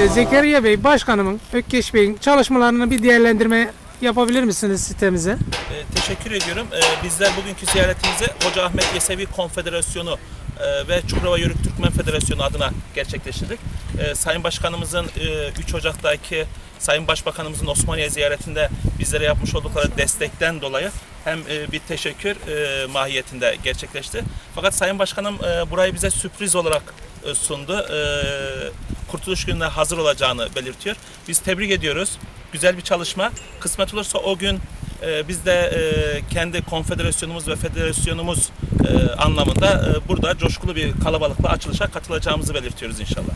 E, Zekeriya Bey, Başkanımın, Ökkeş Bey'in çalışmalarını bir değerlendirme yapabilir misiniz sitemize? E, teşekkür ediyorum. E, bizler bugünkü ziyaretimizi Hoca Ahmet Yesevi Konfederasyonu e, ve Çukurova Yörük Türkmen Federasyonu adına gerçekleştirdik. E, Sayın Başkanımızın e, 3 Ocak'taki Sayın Başbakanımızın Osmaniye ziyaretinde bizlere yapmış oldukları destekten dolayı hem e, bir teşekkür e, mahiyetinde gerçekleşti. Fakat Sayın Başkanım e, burayı bize sürpriz olarak sundu. Kurtuluş Günü'ne hazır olacağını belirtiyor. Biz tebrik ediyoruz. Güzel bir çalışma. Kısmet olursa o gün e, biz de e, kendi konfederasyonumuz ve federasyonumuz e, anlamında e, burada coşkulu bir kalabalıkla açılışa katılacağımızı belirtiyoruz inşallah.